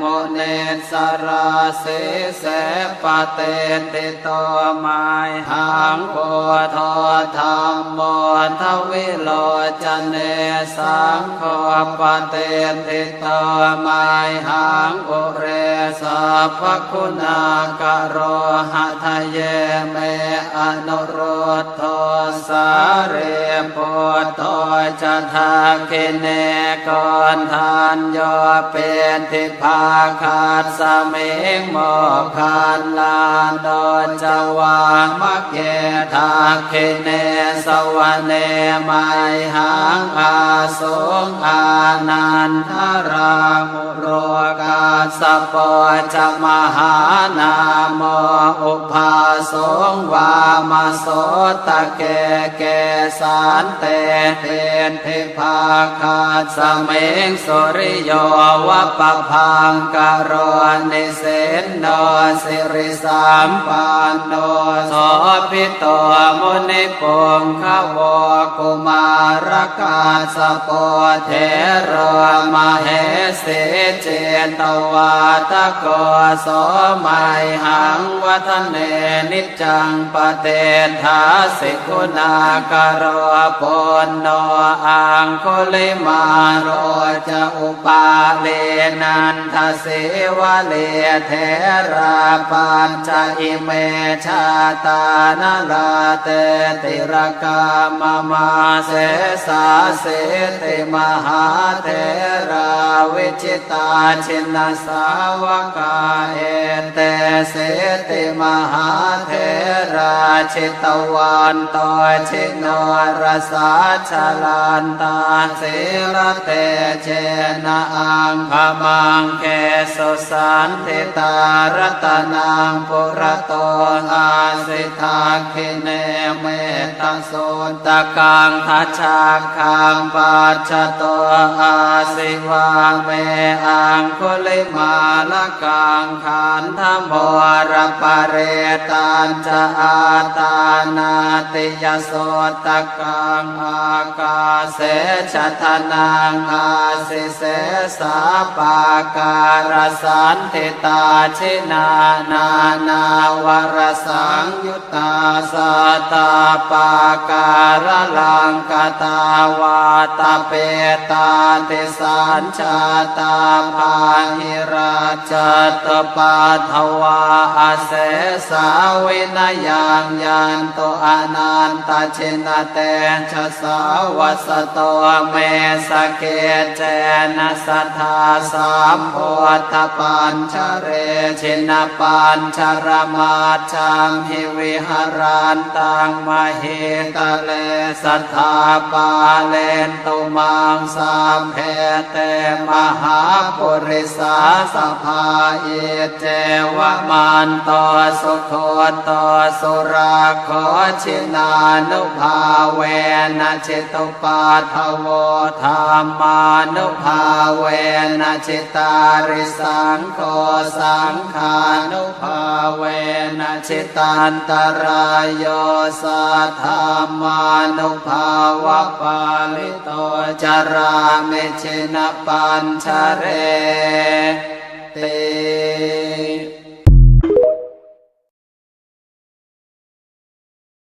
มเนสราเสเสปเตติโตมายหังโพธธรรมโมทวิโลจเนสังโฆปเตติโตมายหังอุเรสัพคุณากโรหะทะเยเมอนุโรธโทสาเรปุตตจทาคิเนกอนทานโยเป็นทิพาคาสเมงโมคันลานโดจวามะเกทาเคเนสวะเนไมหังอาสงอานันทรามุโรกาสปอจมหานามอุปาสงวามาโสตะเกเกสานเตเทนเทพาคาสเมงสุริโยวะปะพังกโรนิเสนโนสิริสามปันโนโสพิโตมุนิปงขวกุมารกาสปเทโรมาเหสิเจตวาตโกสมัยหังวัฒเนนิจจังปเตทาสิกุณากโรปนโนอังคุลิมาโรจะอุปาเลนันทเสวะเลเทราปัญจอิเมชาตานลาเตติรกามมาเสสาเสติมหาเทราวิจิตาชินสาวกาเอเตเสติมหาเทราชิตวันตอชินรสาชลันตาเสรเตเจนะอังขมังเกสุสันติตารตนังปุระโตอาสิทาคิเนเมตโสตะกังทัชาคังปัจจโตอาสิวาเมอังคุลิมาลกังขันธโมรปะเรตันจะอาตานาติยโสตะกังอากาเสชะทนังอาสิเสสาปากาารสันติตาชินานานาวรสังยุตตาสตาปาการลังกตาวาตาเปตาเตสัญชาตาภาหิราชตปาทวาอาเสสาวินยังยันโตอนันตชินเตชะสาวสโตเมสเกเจนะสัทธาสามโพธปัญชเรชินปัญชรมาชังหิวิหารันตังมเหตเลสัทธาปาเลนตุมังสามเพเตมหาปุริสาสภาเอเจวมันตสุโคตสุราขอชินานุภาเวนะจิตุปาทโวธรรมานุภาเวนะจิตาริสังโฆสังขานุภาเวนะชิตันตรายโยสัทธามานุภาวะปาลิโตจาราเมชินปัญชเรติ